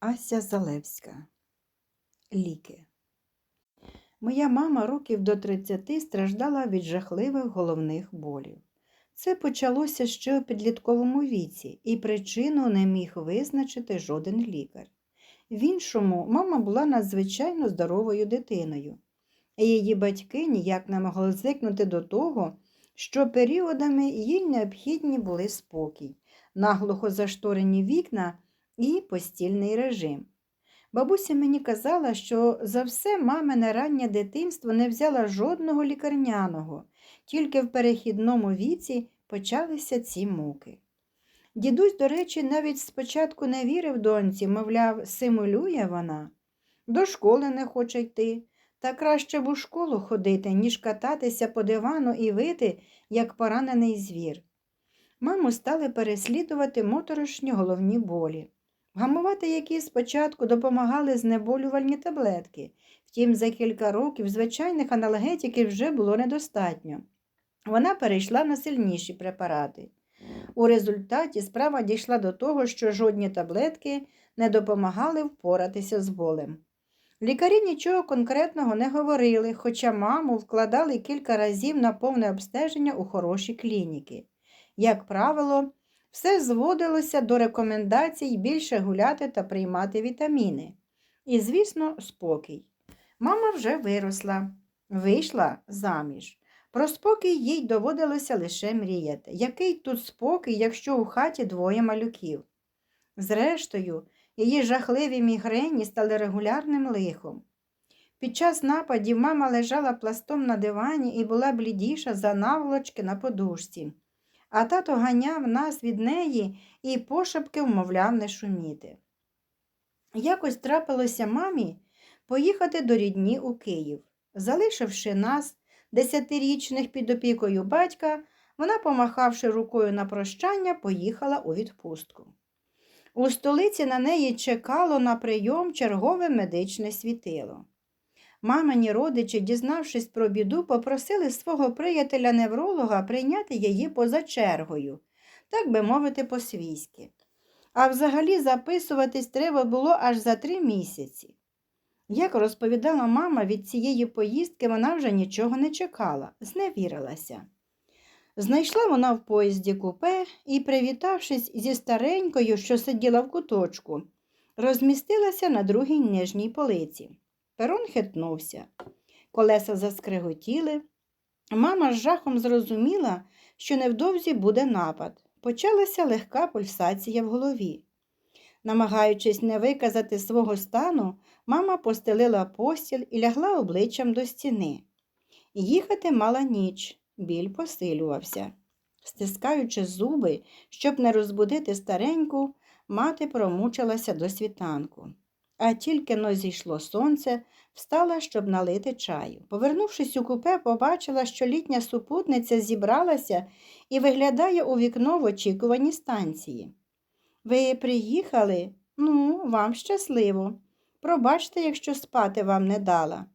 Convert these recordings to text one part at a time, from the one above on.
Ася Залевська. Ліки. Моя мама років до 30 страждала від жахливих головних болів. Це почалося ще у підлітковому віці, і причину не міг визначити жоден лікар. В іншому, мама була надзвичайно здоровою дитиною. Її батьки ніяк не могли звикнути до того, що періодами їй необхідні були спокій, наглухо зашторені вікна і постільний режим. Бабуся мені казала, що за все мамине раннє дитинство не взяла жодного лікарняного, тільки в перехідному віці почалися ці муки. Дідусь, до речі, навіть спочатку не вірив доньці, мовляв, симулює вона. До школи не хоче йти, та краще б у школу ходити, ніж кататися по дивану і вити, як поранений звір. Маму стали переслідувати моторошні головні болі. Гамувати які спочатку допомагали знеболювальні таблетки, втім, за кілька років звичайних аналгетиків вже було недостатньо. Вона перейшла на сильніші препарати. У результаті справа дійшла до того, що жодні таблетки не допомагали впоратися з болем. Лікарі нічого конкретного не говорили, хоча маму вкладали кілька разів на повне обстеження у хороші клініки. Як правило, все зводилося до рекомендацій більше гуляти та приймати вітаміни. І, звісно, спокій. Мама вже виросла, вийшла заміж. Про спокій їй доводилося лише мріяти. Який тут спокій, якщо у хаті двоє малюків? Зрештою, її жахливі мігрені стали регулярним лихом. Під час нападів мама лежала пластом на дивані і була блідіша за наволочки на подушці а тато ганяв нас від неї і пошепки вмовляв не шуміти. Якось трапилося мамі поїхати до рідні у Київ. Залишивши нас, десятирічних під опікою батька, вона, помахавши рукою на прощання, поїхала у відпустку. У столиці на неї чекало на прийом чергове медичне світило. Мамині родичі, дізнавшись про біду, попросили свого приятеля-невролога прийняти її поза чергою, так би мовити, по-свійськи. А взагалі записуватись треба було аж за три місяці. Як розповідала мама, від цієї поїздки вона вже нічого не чекала, зневірилася. Знайшла вона в поїзді купе і, привітавшись зі старенькою, що сиділа в куточку, розмістилася на другій нижній полиці. Перон хитнувся. Колеса заскриготіли. Мама з жахом зрозуміла, що невдовзі буде напад. Почалася легка пульсація в голові. Намагаючись не виказати свого стану, мама постелила постіль і лягла обличчям до стіни. Їхати мала ніч, біль посилювався. Стискаючи зуби, щоб не розбудити стареньку, мати промучилася до світанку а тільки но зійшло сонце, встала, щоб налити чаю. Повернувшись у купе, побачила, що літня супутниця зібралася і виглядає у вікно в очікуванні станції. Ви приїхали? Ну, вам щасливо. Пробачте, якщо спати вам не дала.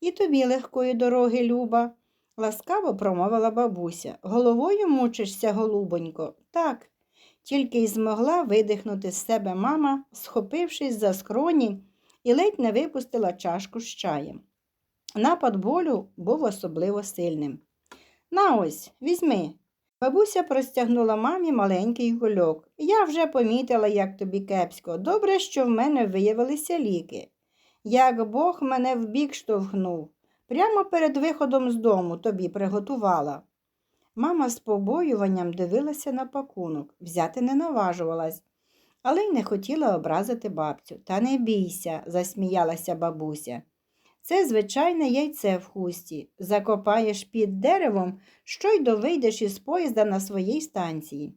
І тобі легкої дороги, Люба, ласкаво промовила бабуся. Головою мучишся, голубонько? Так тільки й змогла видихнути з себе мама, схопившись за скроні і ледь не випустила чашку з чаєм. Напад болю був особливо сильним. На ось, візьми. Бабуся простягнула мамі маленький гульок. Я вже помітила, як тобі кепсько. Добре, що в мене виявилися ліки. Як Бог мене вбік штовхнув, прямо перед виходом з дому тобі приготувала. Мама з побоюванням дивилася на пакунок, взяти не наважувалась, але й не хотіла образити бабцю. Та не бійся, засміялася бабуся. Це звичайне яйце в хусті. Закопаєш під деревом, що й довийдеш із поїзда на своїй станції.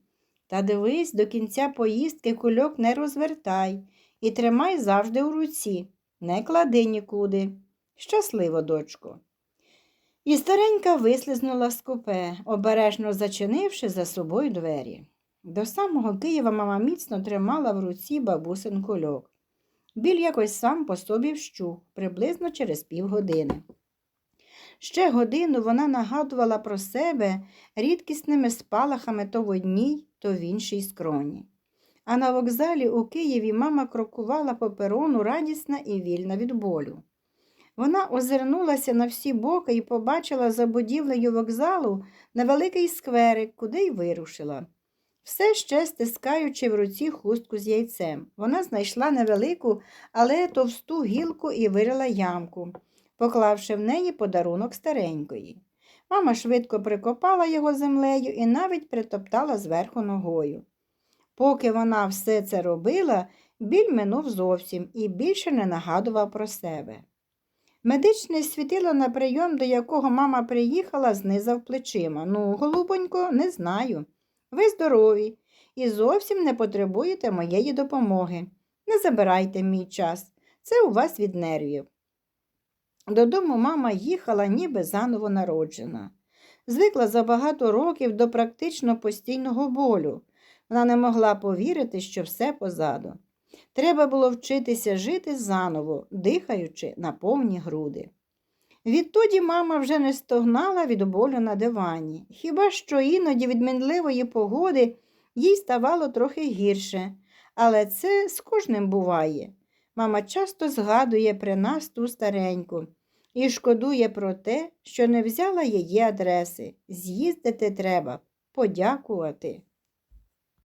Та дивись, до кінця поїздки кульок не розвертай і тримай завжди у руці, не клади нікуди. Щасливо, дочко. І старенька вислизнула з купе, обережно зачинивши за собою двері. До самого Києва мама міцно тримала в руці бабусин кульок. Біль якось сам по собі вщух, приблизно через півгодини. Ще годину вона нагадувала про себе рідкісними спалахами то в одній, то в іншій скроні. А на вокзалі у Києві мама крокувала по перону радісна і вільна від болю. Вона озирнулася на всі боки і побачила за будівлею вокзалу невеликий скверик, куди й вирушила. Все ще стискаючи в руці хустку з яйцем. Вона знайшла невелику, але товсту гілку і вирила ямку, поклавши в неї подарунок старенької. Мама швидко прикопала його землею і навіть притоптала зверху ногою. Поки вона все це робила, біль минув зовсім і більше не нагадував про себе. Медичне світило на прийом, до якого мама приїхала, знизав плечима. Ну, голубонько, не знаю. Ви здорові і зовсім не потребуєте моєї допомоги. Не забирайте мій час, це у вас від нервів. Додому мама їхала, ніби заново народжена. Звикла за багато років до практично постійного болю. Вона не могла повірити, що все позаду. Треба було вчитися жити заново, дихаючи на повні груди. Відтоді мама вже не стогнала від болю на дивані, хіба що іноді від мінливої погоди їй ставало трохи гірше, але це з кожним буває. Мама часто згадує при нас ту стареньку і шкодує про те, що не взяла її адреси. З'їздити треба, подякувати.